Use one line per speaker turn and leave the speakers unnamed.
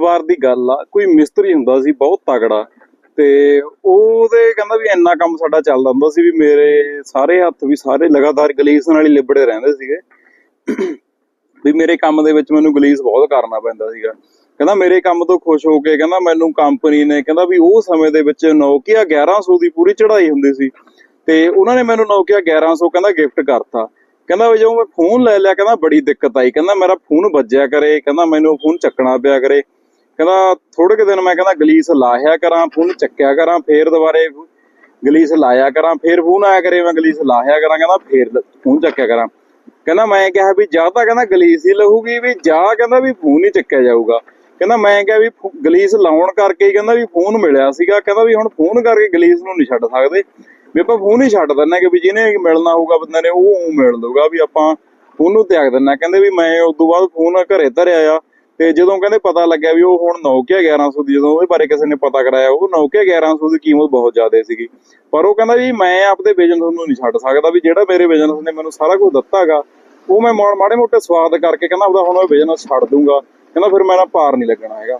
ਵਾਰ ਦੀ ਗੱਲ ਆ, ਕੋਈ ਮਿਸਤਰੀ ਹੁੰਦਾ ਸੀ, ਬਹੁਤ ਤਗੜਾ ਤੇ ਉਹਦੇ ਕਹਿੰਦਾ ਵੀ ਇੰਨਾ ਕੰਮ ਸਾਡਾ ਚੱਲਦਾ ਹੁੰਦਾ ਸੀ ਵੀ ਮੇਰੇ ਸਾਰੇ ਹੱਥ ਵੀ ਸਾਰੇ ਲਗਾਤਾਰ ਗਲੀਸ ਨਾਲ ਹੀ ਲਿਬੜੇ ਰਹਿੰਦੇ ਸੀਗੇ। ਵੀ ਮੇਰੇ ਕੰਮ ਦੇ ਵਿੱਚ ਮੈਨੂੰ ਗਲੀਸ ਬਹੁਤ ਕਰਨਾ ਪੈਂਦਾ ਸੀਗਾ। ਕਹਿੰਦਾ ਮੇਰੇ ਕੰਮ ਤੋਂ ਖੁਸ਼ ਹੋ ਕੇ ਕਹਿੰਦਾ ਮੈਨੂੰ ਕੰਪਨੀ ਨੇ ਕਹਿੰਦਾ ਵੀ ਉਹ ਸਮੇਂ ਦੇ ਵਿੱਚ ਨੋਕੀਆ 1100 ਦੀ ਪੂਰੀ ਚੜ੍ਹਾਈ ਹੁੰਦੀ ਸੀ ਤੇ ਉਹਨਾਂ ਨੇ ਮੈਨੂੰ ਨੋਕੀਆ 1100 ਕਹਿੰਦਾ ਗਿਫਟ ਕਰਤਾ। ਕਹਿੰਦਾ ਵੀ ਜਦੋਂ ਮੈਂ ਫੋਨ ਲੈ ਲਿਆ, ਕਹਿੰਦਾ ਬੜੀ ਦਿੱਕਤ ਆਈ, ਕਹਿੰਦਾ ਮੇਰਾ ਫੋਨ ਵੱਜਿਆ ਕਰੇ, ਕਹਿੰਦਾ ਮੈਨੂੰ ਫੋਨ ਚੱਕਣਾ ਪਿਆ ਕਰੇ। ਕਹਿੰਦਾ ਥੋੜੇ ਕੁ ਦਿਨ ਮੈਂ ਕਹਿੰਦਾ ਗਲੀਸ ਲਾਹਿਆ ਕਰਾਂ ਫੋਨ ਚੱਕਿਆ ਕਰਾਂ, ਫੇਰ ਦੁਬਾਰੇ ਗਲੀਸ ਲਾਇਆ ਕਰਾਂ, ਫੇਰ ਫੋਨ ਆਇਆ ਕਰੇ, ਮੈਂ ਗਲੀਸ ਲਾਹਿਆ ਕਰਾਂ, ਕਹਿੰਦਾ ਫੇਰ ਫੋਨ ਚੱਕਿਆ ਕਰਾਂ। ਕਹਿੰਦਾ ਮੈਂ ਕਿਹਾ ਵੀ ਜਾਂ ਤਾਂ ਕਹਿੰਦਾ ਗਲੀਸ ਹੀ ਲਹੂਗੀ, ਵੀ ਜਾਂ ਕਹਿੰਦਾ ਵੀ ਫੋਨ ਹੀ ਚੱਕਿਆ ਜਾਊਗਾ। ਕਹਿੰਦਾ ਮੈਂ ਕਿਹਾ ਵੀ ਗਲੀਸ ਲਾਉਣ ਕਰਕੇ ਹੀ ਕਹਿੰਦਾ ਵੀ ਫੋਨ ਮਿਲਿਆ ਸੀਗਾ, ਕਹਿੰਦਾ ਵੀ ਹੁਣ ਫੋਨ ਕਰਕੇ ਗਲੀਸ ਨੂੰ ਨਹੀਂ ਛੱਡ ਸਕਦੇ। ਵੀ ਆਪਾਂ ਫੋਨ ਹੀ ਛੱਡ ਦਿੰਨਾ ਕਿ ਵੀ ਜਿਹਨੇ ਮਿਲਣਾ ਹੋਊਗਾ ਬੰਦੇ ਨੇ, ਉਹ ਮਿਲ ਲਊਗਾ, ਵੀ ਆਪਾਂ ਫੋਨ ਨੂੰ ਤਿਆਗ ਦਿੰਨਾ ਕਹਿੰਦੇ ਵੀ ਮੈਂ ਉਸ ਤੋਂ ਬਾਅਦ ਫੋਨ ਘਰੇ ਧਰਿਆ ਆ ਤੇ ਜਦੋਂ ਕਹਿੰਦੇ ਪਤਾ ਲੱਗਿਆ ਵੀ ਉਹ ਹੁਣ Nokia 1100 ਦੀ, ਜਦੋਂ ਉਹਦੇ ਬਾਰੇ ਕਿਸੇ ਨੇ ਪਤਾ ਕਰਾਇਆ, ਉਹ Nokia 1100 ਦੀ ਕੀਮਤ ਬਹੁਤ ਜ਼ਿਆਦਾ ਸੀਗੀ। ਪਰ ਉਹ ਕਹਿੰਦਾ ਵੀ ਮੈਂ ਆਪਦੇ ਬਿਜ਼ਨਸ ਨੂੰ ਨਹੀਂ ਛੱਡ ਸਕਦਾ ਵੀ ਜਿਹੜਾ ਮੇਰੇ ਬਿਜ਼ਨਸ ਨੇ ਮੈਨੂੰ ਸਾਰਾ ਕੁਝ ਦਿੱਤਾਗਾ, ਉਹ ਮੈਂ ਮਾ- ਮਾੜੇ ਮੋਟੇ ਸਵਾਦ ਕਰਕੇ ਕਹਿੰਦਾ ਉਹਦਾ ਹੁਣ ਮੈਂ ਬਿਜ਼ਨਸ ਛੱਡ ਦੂੰਗਾ। ਕਹਿੰਦਾ ਫਿਰ ਮੈਂ ਨਾ ਪਾਰ ਨਹੀਂ ਲੱਗਣਾ ਹੈਗਾ।